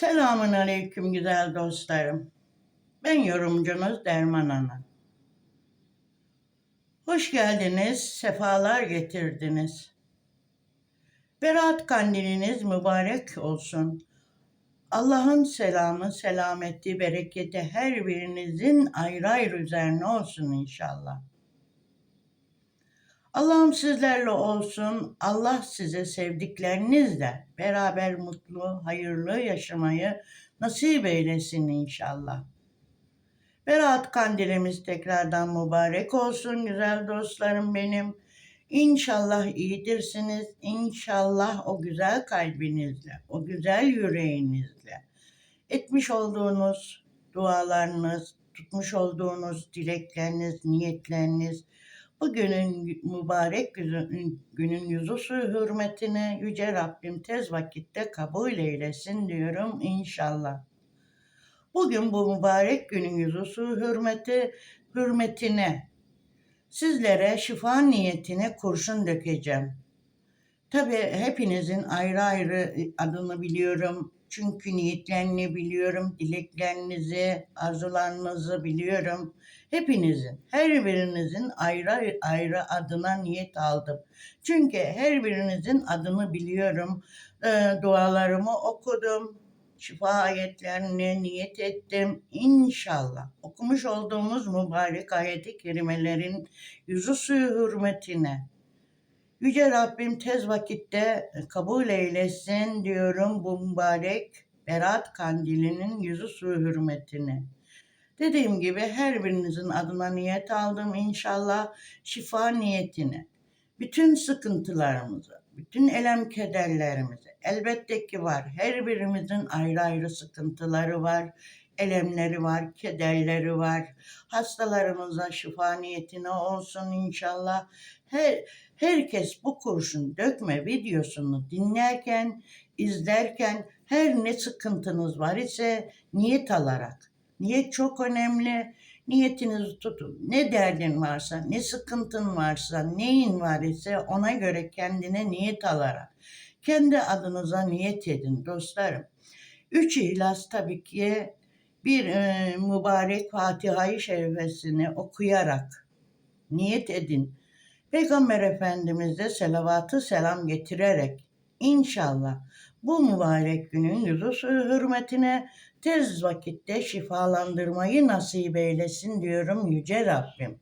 Selamun aleyküm güzel dostlarım. Ben yorumcunuz Derman Ana. Hoş geldiniz, sefalar getirdiniz. Berat kandiliniz mübarek olsun. Allah'ın selamı, selameti, bereketi her birinizin ayrı ayrı üzerine olsun inşallah. Allah'ım sizlerle olsun. Allah size sevdiklerinizle beraber mutlu, hayırlı yaşamayı nasip eylesin inşallah. Berat kandilimiz tekrardan mübarek olsun güzel dostlarım benim. İnşallah iyidirsiniz. İnşallah o güzel kalbinizle, o güzel yüreğinizle etmiş olduğunuz dualarınız, tutmuş olduğunuz dilekleriniz, niyetleriniz, Bugünün mübarek günün, günün yüzü suyu hürmetine Yüce Rabbim tez vakitte kabul eylesin diyorum inşallah. Bugün bu mübarek günün yüzü suyu hürmeti, hürmetine sizlere şifa niyetine kurşun dökeceğim. Tabi hepinizin ayrı ayrı adını biliyorum. Çünkü niyetlerini biliyorum, dileklerinizi, arzularınızı biliyorum. Hepinizin, her birinizin ayrı ayrı adına niyet aldım. Çünkü her birinizin adını biliyorum. E, dualarımı okudum. Şifa ayetlerini niyet ettim. İnşallah okumuş olduğumuz mübarek ayeti kerimelerin yüzü suyu hürmetine Yüce Rabbim tez vakitte kabul eylesin diyorum bu mübarek Berat kandilinin yüzü suyu hürmetini. Dediğim gibi her birinizin adına niyet aldım inşallah şifa niyetini. Bütün sıkıntılarımızı, bütün elem kederlerimizi elbette ki var. Her birimizin ayrı ayrı sıkıntıları var, elemleri var, kederleri var. Hastalarımıza şifa niyetine olsun inşallah. Her, herkes bu kurşun dökme videosunu dinlerken, izlerken her ne sıkıntınız var ise niyet alarak Niyet çok önemli. Niyetinizi tutun. Ne derdin varsa, ne sıkıntın varsa, neyin var ise ona göre kendine niyet alarak kendi adınıza niyet edin dostlarım. Üç ihlas tabii ki bir e, mübarek Fatiha-i Şerifesini okuyarak niyet edin. Peygamber Efendimiz'e selavatı selam getirerek inşallah bu mübarek günün yüzü hürmetine tez vakitte şifalandırmayı nasip eylesin diyorum Yüce Rabbim.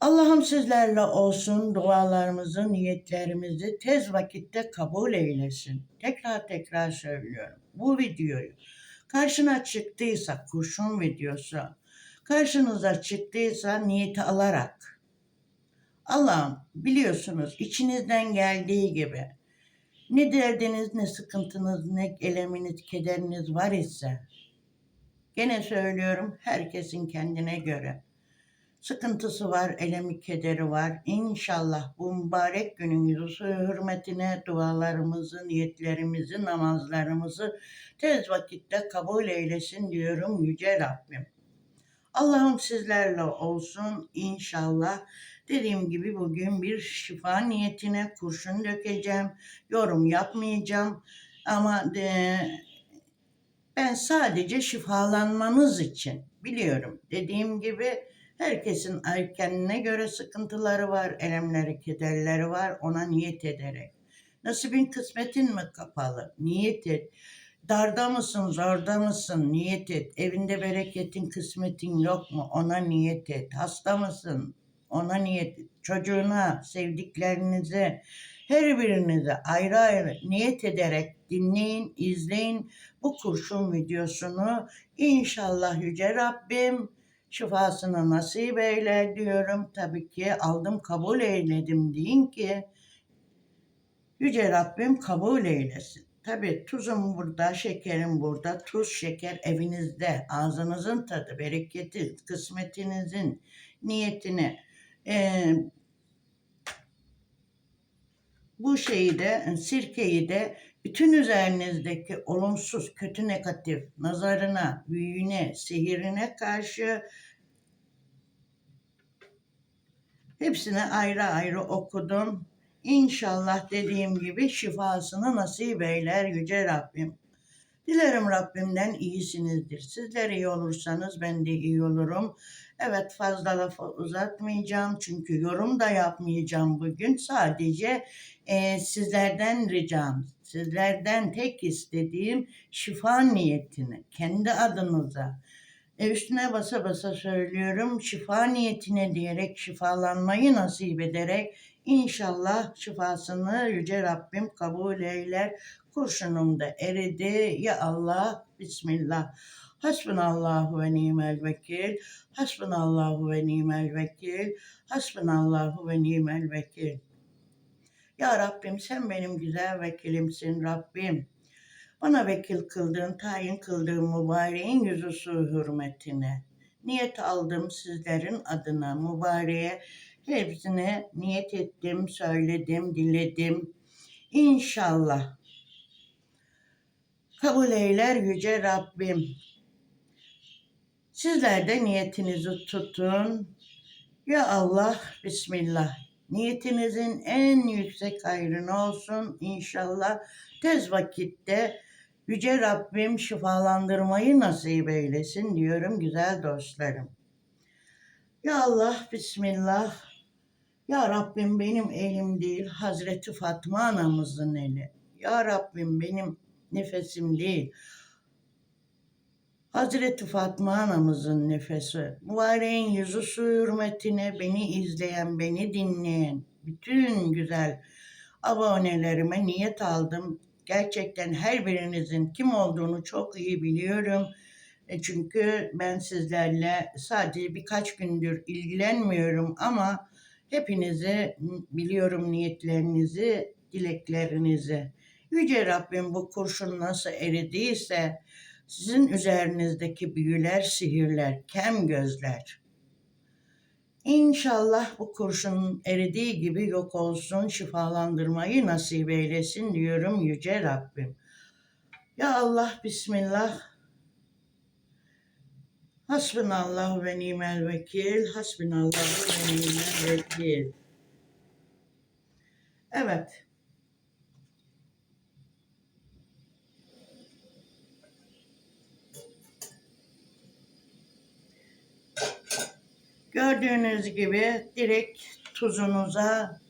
Allah'ım sizlerle olsun dualarımızı, niyetlerimizi tez vakitte kabul eylesin. Tekrar tekrar söylüyorum. Bu videoyu karşına çıktıysa kurşun videosu, karşınıza çıktıysa niyeti alarak Allah'ım biliyorsunuz içinizden geldiği gibi ne derdiniz, ne sıkıntınız, ne eleminiz, kederiniz var ise gene söylüyorum herkesin kendine göre sıkıntısı var, elemi kederi var. İnşallah bu mübarek günün yüzü hürmetine dualarımızı, niyetlerimizi, namazlarımızı tez vakitte kabul eylesin diyorum Yüce Rabbim. Allah'ım sizlerle olsun inşallah. Dediğim gibi bugün bir şifa niyetine kurşun dökeceğim. Yorum yapmayacağım. Ama de, ben sadece şifalanmanız için biliyorum. Dediğim gibi herkesin kendine göre sıkıntıları var, elemleri, kederleri var. Ona niyet ederek. Nasibin kısmetin mi kapalı? Niyet et. Darda mısın, zorda mısın? Niyet et. Evinde bereketin, kısmetin yok mu? Ona niyet et. Hasta mısın? Ona niyet et. Çocuğuna, sevdiklerinize, her birinize ayrı ayrı niyet ederek dinleyin, izleyin bu kurşun videosunu. İnşallah Yüce Rabbim şifasını nasip eyler diyorum. Tabii ki aldım kabul eyledim deyin ki Yüce Rabbim kabul eylesin. Tabii tuzum burada, şekerim burada. Tuz, şeker evinizde. Ağzınızın tadı, bereketi, kısmetinizin niyetini. Ee, bu şeyi de, sirkeyi de bütün üzerinizdeki olumsuz, kötü negatif nazarına, büyüğüne, sihirine karşı hepsine ayrı ayrı okudum. İnşallah dediğim gibi şifasını nasip eyler Yüce Rabbim. Dilerim Rabbimden iyisinizdir. Sizler iyi olursanız ben de iyi olurum. Evet fazla lafı uzatmayacağım çünkü yorum da yapmayacağım bugün. Sadece e, sizlerden ricam, sizlerden tek istediğim şifa niyetini kendi adınıza e, üstüne basa basa söylüyorum şifa niyetine diyerek şifalanmayı nasip ederek inşallah şifasını Yüce Rabbim kabul eyler. Kurşunum da eridi. Ya Allah, Bismillah. Hasbunallahu ve nimel vekil. Hasbunallahu ve nimel vekil. Hasbunallahu ve nimel vekil. Ya Rabbim sen benim güzel vekilimsin Rabbim. Bana vekil kıldığın, tayin kıldığın mübareğin yüzü su hürmetine. Niyet aldım sizlerin adına mübareğe. Hepsine niyet ettim, söyledim, diledim. İnşallah kabul eyler yüce Rabbim. Sizler de niyetinizi tutun. Ya Allah, Bismillah. Niyetinizin en yüksek hayrını olsun inşallah. Tez vakitte Yüce Rabbim şifalandırmayı nasip eylesin diyorum güzel dostlarım. Ya Allah, Bismillah. Ya Rabbim benim elim değil, Hazreti Fatma anamızın eli. Ya Rabbim benim nefesim değil. Hazreti Fatma anamızın nefesi. Mübareğin yüzü su hürmetine beni izleyen, beni dinleyen bütün güzel abonelerime niyet aldım. Gerçekten her birinizin kim olduğunu çok iyi biliyorum. E çünkü ben sizlerle sadece birkaç gündür ilgilenmiyorum ama hepinizi biliyorum niyetlerinizi, dileklerinizi. Yüce Rabbim bu kurşun nasıl eridiyse sizin üzerinizdeki büyüler, sihirler, kem gözler. İnşallah bu kurşun eridiği gibi yok olsun, şifalandırmayı nasip eylesin diyorum Yüce Rabbim. Ya Allah, Bismillah. Hasbunallah ve nimel vekil, hasbunallah ve nimel vekil. Evet. Gördüğünüz gibi direkt tuzunuza,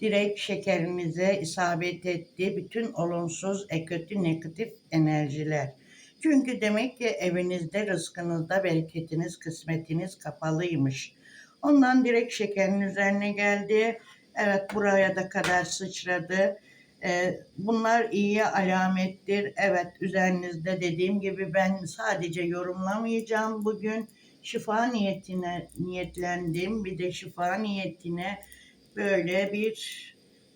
direkt şekerinize isabet etti bütün olumsuz, e kötü, negatif enerjiler. Çünkü demek ki evinizde, rızkınızda bereketiniz, kısmetiniz kapalıymış. Ondan direkt şekerin üzerine geldi. Evet buraya da kadar sıçradı. Ee, bunlar iyi alamettir. Evet üzerinizde dediğim gibi ben sadece yorumlamayacağım bugün şifa niyetine niyetlendim. Bir de şifa niyetine böyle bir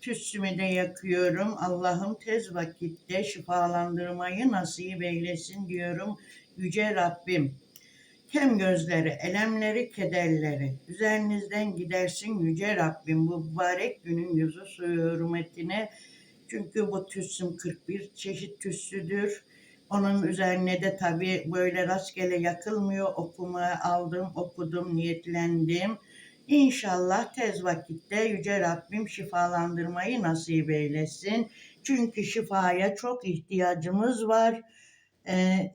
tütsümü de yakıyorum. Allah'ım tez vakitte şifalandırmayı nasip eylesin diyorum Yüce Rabbim. Kem gözleri, elemleri, kederleri üzerinizden gidersin Yüce Rabbim. Bu mübarek günün yüzü suyu hürmetine. Çünkü bu tütsüm 41 çeşit tütsüdür. Onun üzerine de tabii böyle rastgele yakılmıyor. Okumaya aldım, okudum, niyetlendim. İnşallah tez vakitte Yüce Rabbim şifalandırmayı nasip eylesin. Çünkü şifaya çok ihtiyacımız var. Ee,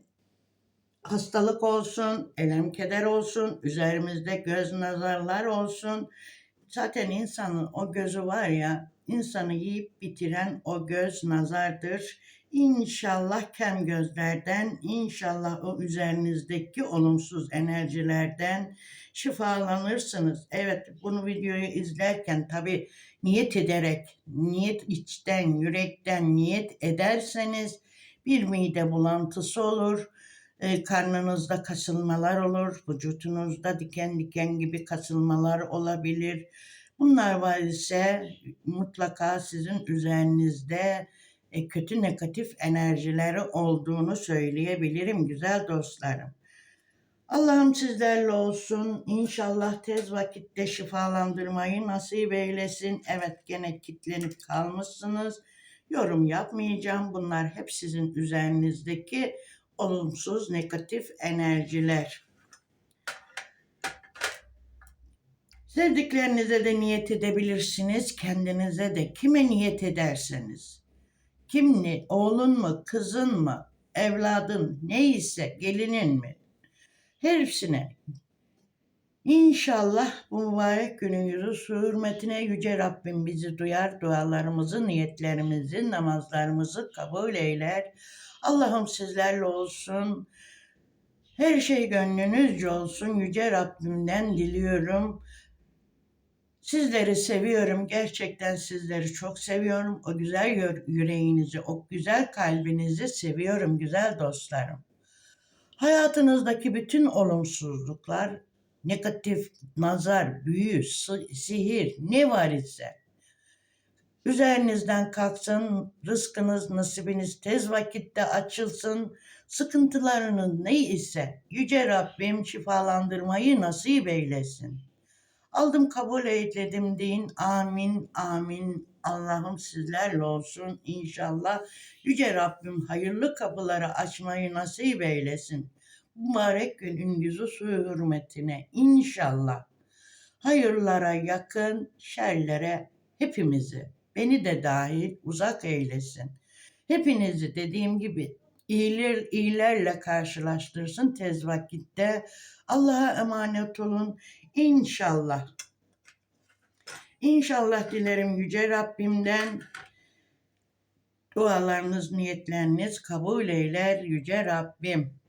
hastalık olsun, elem keder olsun, üzerimizde göz nazarlar olsun. Zaten insanın o gözü var ya, insanı yiyip bitiren o göz nazardır. İnşallah kem gözlerden, inşallah o üzerinizdeki olumsuz enerjilerden şifalanırsınız. Evet bunu videoyu izlerken tabi niyet ederek, niyet içten, yürekten niyet ederseniz bir mide bulantısı olur, e, karnınızda kasılmalar olur, vücutunuzda diken diken gibi kasılmalar olabilir. Bunlar var ise mutlaka sizin üzerinizde e, kötü negatif enerjileri olduğunu söyleyebilirim güzel dostlarım. Allah'ım sizlerle olsun. İnşallah tez vakitte şifalandırmayı nasip eylesin. Evet gene kitlenip kalmışsınız. Yorum yapmayacağım. Bunlar hep sizin üzerinizdeki olumsuz negatif enerjiler. Sevdiklerinize de niyet edebilirsiniz, kendinize de kime niyet ederseniz. Kim ne, oğlun mu, kızın mı, evladın neyse, gelinin mi? Hepsine İnşallah bu mübarek günün yüzü hürmetine Yüce Rabbim bizi duyar, dualarımızı, niyetlerimizi, namazlarımızı kabul eyler. Allah'ım sizlerle olsun. Her şey gönlünüzce olsun. Yüce Rabbimden diliyorum. Sizleri seviyorum. Gerçekten sizleri çok seviyorum. O güzel yüreğinizi, o güzel kalbinizi seviyorum güzel dostlarım. Hayatınızdaki bütün olumsuzluklar, negatif nazar, büyü, sihir ne var ise üzerinizden kalksın, rızkınız, nasibiniz tez vakitte açılsın, sıkıntılarınız ne ise Yüce Rabbim şifalandırmayı nasip eylesin. Aldım kabul eyledim deyin. Amin, amin. Allah'ım sizlerle olsun inşallah. Yüce Rabbim hayırlı kapıları açmayı nasip eylesin. Mübarek günün yüzü suyu hürmetine inşallah. Hayırlara yakın, şerlere hepimizi, beni de dahil uzak eylesin. Hepinizi dediğim gibi iyiler, iyilerle karşılaştırsın tez vakitte. Allah'a emanet olun. İnşallah. İnşallah dilerim Yüce Rabbimden dualarınız, niyetleriniz kabul eyler Yüce Rabbim.